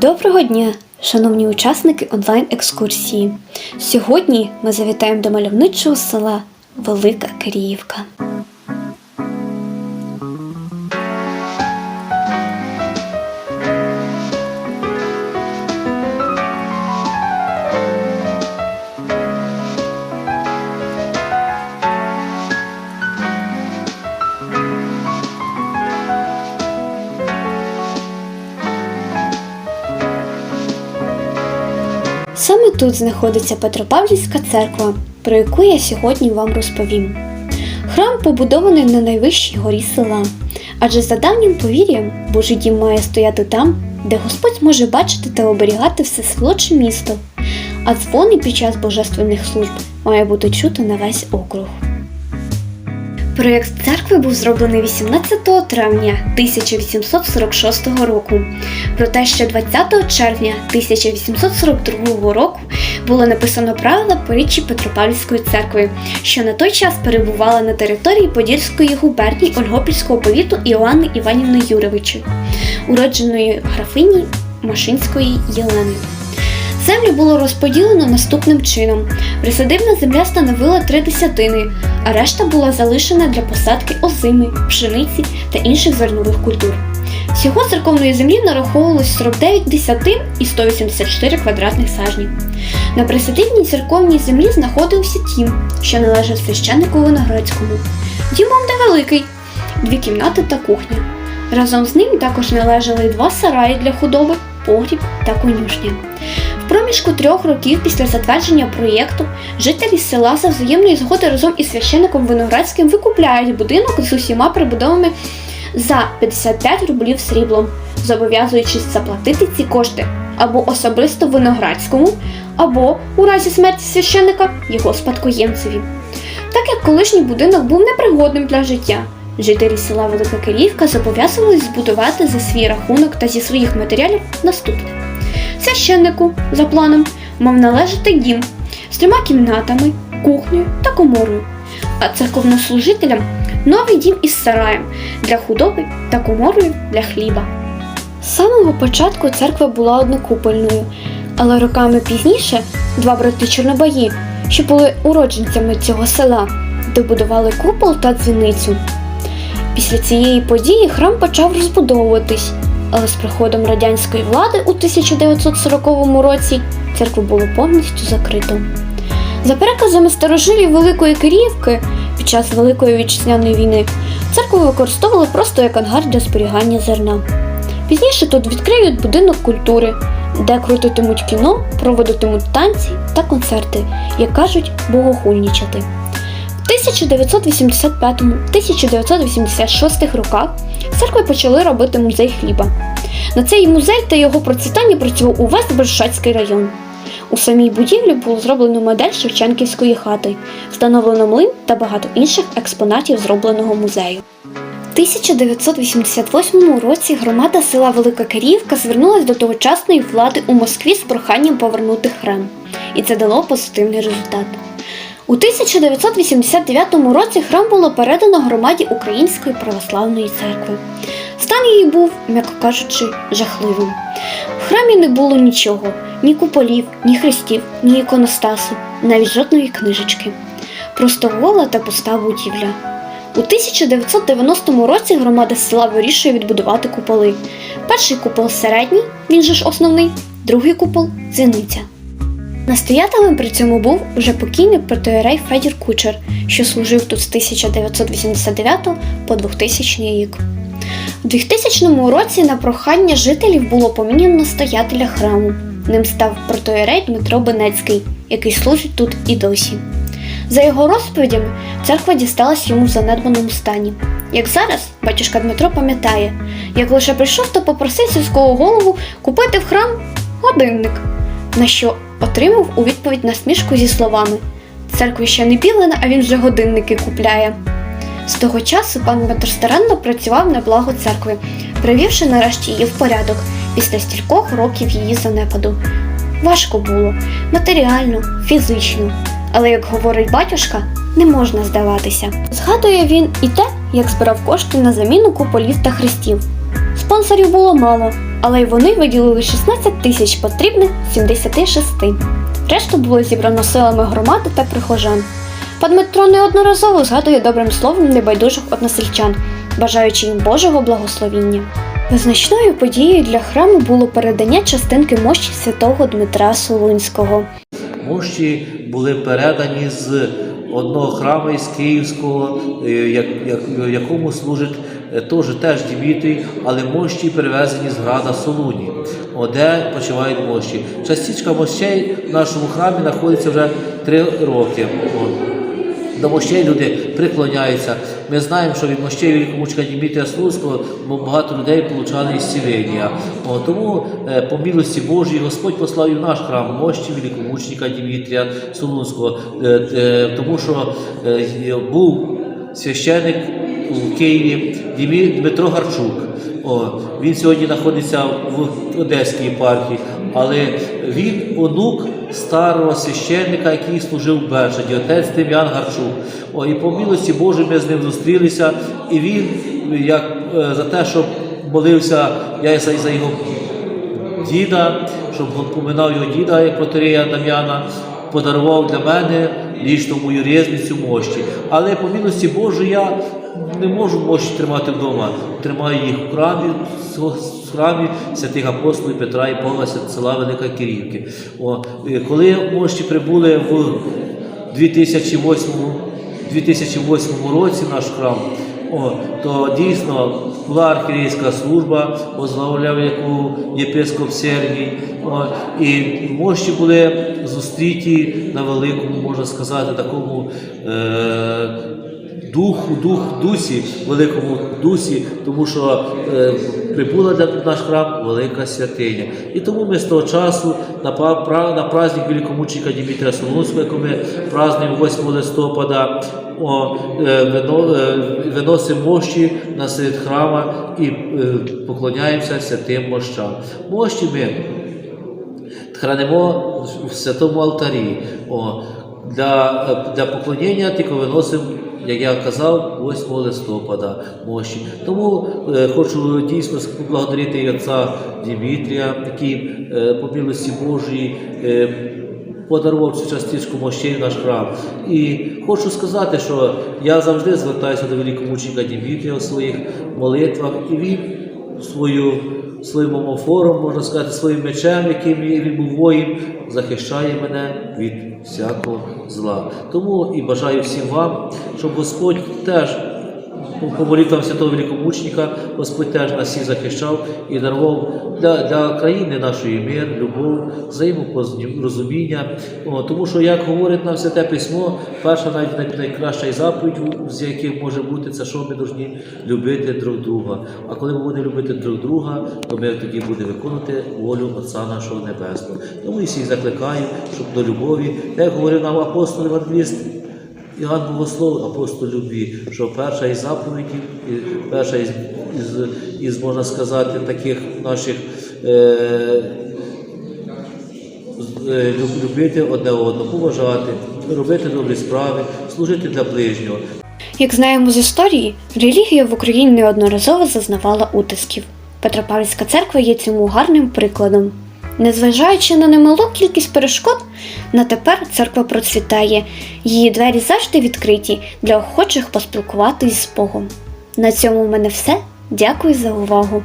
Доброго дня, шановні учасники онлайн-екскурсії. Сьогодні ми завітаємо до мальовничого села Велика Киріївка. Тут знаходиться Петропавлівська церква, про яку я сьогодні вам розповім. Храм побудований на найвищій горі села, адже за давнім повір'ям Божий дім має стояти там, де Господь може бачити та оберігати все село чи місто, а дзвони під час божественних служб має бути чути на весь округ. Проєкт церкви був зроблений 18 травня 1846 року. Проте ще 20 червня 1842 року було написано правила поріччі Петропавлівської церкви, що на той час перебувала на території Подільської губернії Ольгопільського повіту Іоанни Іванівни Юровичі, уродженої графині Машинської Єлени. Землю було розподілено наступним чином: присадибна земля становила три десятини, а решта була залишена для посадки озими, пшениці та інших зернових культур. Всього церковної землі нараховувалось 49 десятин і 184 квадратних сажнів. На присадибній церковній землі знаходився тім, що належав священнику Виноградському. Дім був невеликий, дві кімнати та кухня. Разом з ним також належали два сараї для худоби, погріб та конюшня. Проміжку трьох років після затвердження проєкту жителі села за взаємної згоди разом із священником Виноградським викупляють будинок з усіма прибудовами за 55 рублів сріблом, зобов'язуючись заплатити ці кошти або особисто Виноградському, або у разі смерті священника його спадкоємцеві. Так як колишній будинок був непригодним для життя, жителі села Велика Кирівка зобов'язувались збудувати за свій рахунок та зі своїх матеріалів наступне. Священнику, за планом, мав належати дім з трьома кімнатами, кухнею та коморою, а церковнослужителям новий дім із сараєм для худоби та коморою для хліба. З самого початку церква була однокупольною, але роками пізніше два брати Чорнобаї, що були уродженцями цього села, добудували купол та дзвіницю. Після цієї події храм почав розбудовуватись, але з приходом радянської влади у 1940 році церкву було повністю закрито. За переказами старожилів Великої Киріївки під час Великої вітчизняної війни церкву використовували просто як ангар для зберігання зерна. Пізніше тут відкриють будинок культури, де крутитимуть кіно, проводитимуть танці та концерти, як кажуть, богохульнічати. В 1985-1986 роках в церкві почали робити музей хліба. На цей музей та його процвітання працював увесь Бершацький район. У самій будівлі було зроблено модель Шевченківської хати, встановлено млин та багато інших експонатів зробленого музею. В 1988 році громада села Велика Киріївка звернулася до тогочасної влади у Москві з проханням повернути храм, і це дало позитивний результат. У 1989 році храм було передано громаді Української православної церкви. Стан її був, м'яко кажучи, жахливим. В храмі не було нічого: ні куполів, ні хрестів, ні іконостасу, навіть жодної книжечки. Просто гола та пуста будівля. У 1990 році громада села вирішує відбудувати куполи. Перший купол середній, він же ж основний, другий купол дзвіниця. Настоятелем при цьому був уже покійний протоєрей Федір Кучер, що служив тут з 1989 по 2000 рік. У 2000 році на прохання жителів було поміняно настоятеля храму. Ним став протоєрей Дмитро Бенецький, який служить тут і досі. За його розповідями, церква дісталась йому в занедбаному стані. Як зараз, батюшка Дмитро пам'ятає, як лише прийшов та попросив сільського голову купити в храм годинник, на що отримав у відповідь насмішку зі словами Церкві ще не білена, а він вже годинники купляє. З того часу пан Дмитро старанно працював на благо церкви, привівши нарешті її в порядок після стількох років її занепаду. Важко було матеріально, фізично, але, як говорить батюшка, не можна здаватися. Згадує він і те, як збирав кошти на заміну куполів та хрестів. Спонсорів було мало, але й вони виділили 16 тисяч потрібних 76. Решту було зібрано силами громади та прихожан. Пан Дмитро неодноразово згадує добрим словом небайдужих односельчан, бажаючи їм Божого благословіння. Визначною подією для храму було передання частинки мощі святого Дмитра Солунського. Мощі були передані з одного храму із Київського, е, як, як, якому служить теж, теж Дімітрій, але мощі перевезені з града Солуні, де почивають мощі. Частичка мощей в нашому храмі знаходиться вже три роки. До мощей люди приклоняються. Ми знаємо, що від мощей великомучка Дімітрія Слуцького багато людей отримали ісцілення. Тому е, по милості Божій Господь послав і в наш храм мощі великомучника Дімітрія Солунського, Е, е, тому що е, був священик у Києві Дмитро Гарчук. О, він сьогодні знаходиться в Одеській єпархії, але він онук старого священника, який служив в Бержаді, отець Тим'ян Гарчук. О, і по милості Божій ми з ним зустрілися, і він, як е, за те, що молився я за, за його діда, щоб поминав його діда, як протерея Дам'яна, подарував для мене лічно мою різницю мощі. Але по милості Божої я не можу мощі тримати вдома. Тримаю їх в храмі, в храмі святих апостолів Петра і Павла села Велика Кирівки. О, коли мощі прибули в 2008, 2008 році наш храм, о, то дійсно була архірейська служба, возглавляв яку єпископ Сергій. О, і мощі були зустріті на великому, можна сказати, такому е, духу, дух, дусі, великому дусі, тому що е, прибула для наш храм велика святиня. І тому ми з того часу на, на праздник великомученика Дмитрія Солонського, який ми празднуємо 8 листопада, о, е, вино, е, виносимо мощі на серед храма і е, поклоняємося святим мощам. Мощі ми хранимо в святому алтарі. О, для, для поклоніння тільки виносимо, як я казав, 8 листопада мощі. Тому е, хочу дійсно поблагодарити отця Дмитрія, який е, по милості Божій е, подарував цю частичку мощей в наш храм. І хочу сказати, що я завжди звертаюся до великомученика Дмитрія у своїх молитвах, і він свою своїм омофором, можна сказати, своїм мечем, яким він був воїн, захищає мене від всякого зла. Тому і бажаю всім вам, щоб Господь теж по- по святого великомученика Господь теж нас всіх захищав і дарував для, для країни нашої мир, любов, взаємопорозуміння. Тому що, як говорить нам Святе Письмо, перша навіть най- найкраща заповідь, з яких може бути, це що ми повинні любити друг друга. А коли ми будемо любити друг друга, то ми тоді будемо виконувати волю Отця нашого Небесного. Тому і всіх закликаю, щоб до любові, як говорив нам апостол Евангеліст, Іоанн Богослов, апостол любві, що перша із заповідів, перша із, із, із можна сказати, таких наших е, е, люб- любити одне одного, поважати, робити добрі справи, служити для ближнього. Як знаємо з історії, релігія в Україні неодноразово зазнавала утисків. Петропавлівська церква є цьому гарним прикладом. Незважаючи на немалу кількість перешкод, на тепер церква процвітає, її двері завжди відкриті для охочих поспілкуватись з Богом. На цьому в мене все. Дякую за увагу.